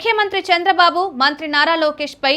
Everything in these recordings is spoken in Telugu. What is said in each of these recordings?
ముఖ్యమంత్రి చంద్రబాబు మంత్రి నారా లోకేష్ పై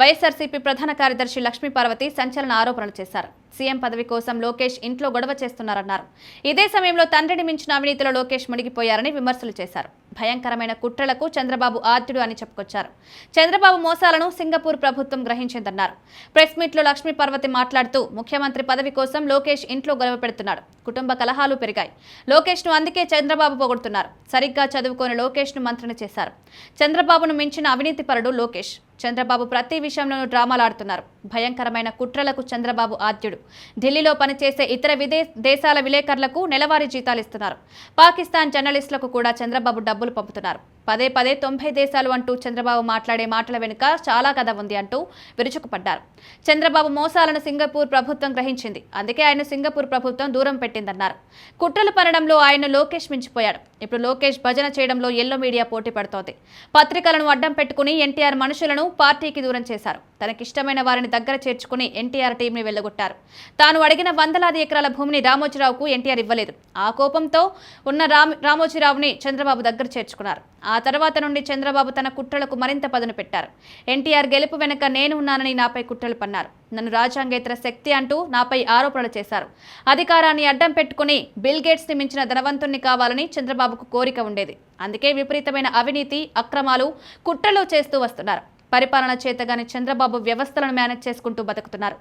వైఎస్ఆర్సీపీ ప్రధాన కార్యదర్శి లక్ష్మీపార్వతి సంచలన ఆరోపణలు చేశారు. సీఎం పదవి కోసం లోకేష్ ఇంట్లో గొడవ చేస్తున్నారన్నారు. ఇదే సమయంలో తండ్రిని మించిన అవినీతిలో లోకేష్ మునిగిపోయారని విమర్శలు చేశారు. భయంకరమైన కుట్రలకు చంద్రబాబు ఆద్యుడు అని చెప్పుకొచ్చారు. చంద్రబాబు మోసాలను సింగపూర్ ప్రభుత్వం గ్రహించిందన్నారు. ప్రెస్ మీట్లో లక్ష్మీ పార్వతి మాట్లాడుతూ ముఖ్యమంత్రి పదవి కోసం లోకేష్ ఇంట్లో గొడవ పెడుతున్నాడు. కుటుంబ కలహాలు పెరిగాయి. లోకేష్ను అందుకే చంద్రబాబు పొగుడుతున్నారు. సరిగ్గా చదువుకొని లోకేష్ను మంత్రిని చేశారు. చంద్రబాబును మించిన అవినీతి పరుడు లోకేష్. చంద్రబాబు ప్రతి విషయంలోనూ డ్రామాలాడుతున్నారు. భయంకరమైన కుట్రలకు చంద్రబాబు ఆద్యుడు. ఢిల్లీలో పనిచేసే ఇతర విదే దేశాల విలేకరులకు నెలవారీ జీతాలు ఇస్తున్నారు పాకిస్తాన్ జర్నలిస్టులకు కూడా చంద్రబాబు డబ్బులు పంపుతున్నారు. పదే పదే తొంభై దేశాలు అంటూ చంద్రబాబు మాట్లాడే మాటల వెనుక చాలా కథ ఉంది అంటూ విరుచుకుపడ్డారు. చంద్రబాబు మోసాలను సింగపూర్ ప్రభుత్వం గ్రహించింది. అందుకే ఆయన సింగపూర్ ప్రభుత్వం దూరం పెట్టిందన్నారు. కుట్రలు పనడంలో ఆయన లోకేష్ మించిపోయాడు. ఇప్పుడు లోకేష్ భజన చేయడంలో ఎల్లో మీడియా పోటీ పడుతోంది. పత్రికలను అడ్డం పెట్టుకుని ఎన్టీఆర్ మనుషులను పార్టీకి దూరం చేశారు. తనకిష్టమైన వారిని దగ్గర చేర్చుకుని ఎన్టీఆర్ టీంని వెళ్ళగొట్టారు. తాను అడిగిన వందలాది ఎకరాల భూమిని రామోజీరావుకు ఎన్టీఆర్ ఇవ్వలేదు. ఆ కోపంతో ఉన్న రామ్ రామోజీరావుని చంద్రబాబు దగ్గర చేర్చుకున్నారు. ఆ తర్వాత నుండి చంద్రబాబు తన కుట్రలకు మరింత పదును పెట్టారు. ఎన్టీఆర్ గెలుపు వెనుక నేను ఉన్నానని నాపై కుట్రలు పన్నారు. నన్ను రాజ్యాంగేతర శక్తి అంటూ నాపై ఆరోపణలు చేశారు. అధికారాన్ని అడ్డం పెట్టుకుని బిల్ గేట్స్ని మించిన ధనవంతుణ్ణి కావాలని చంద్రబాబుకు కోరిక ఉండేది. అందుకే విపరీతమైన అవినీతి అక్రమాలు కుట్రలు చేస్తూ వస్తున్నారు. పరిపాలన చేతగాని చంద్రబాబు వ్యవస్థలను మేనేజ్ చేసుకుంటూ బతుకుతున్నారు.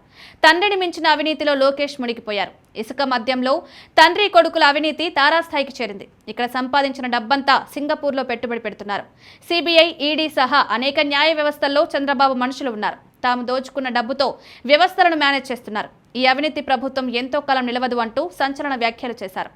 తండ్రిని మించిన అవినీతిలో లోకేష్ మునిగిపోయారు. ఇసుక మద్యంలో తండ్రి కొడుకుల అవినీతి తారాస్థాయికి చేరింది. ఇక్కడ సంపాదించిన డబ్బంతా సింగపూర్లో పెట్టుబడి పెడుతున్నారు. సిబిఐ ఈడీ సహా అనేక న్యాయ వ్యవస్థల్లో చంద్రబాబు మనుషులు ఉన్నారు. తాము దోచుకున్న డబ్బుతో వ్యవస్థలను మేనేజ్ చేస్తున్నారు. ఈ అవినీతి ప్రభుత్వం ఎంతో కాలం నిలవదు అంటూ సంచలన వ్యాఖ్యలు చేశారు.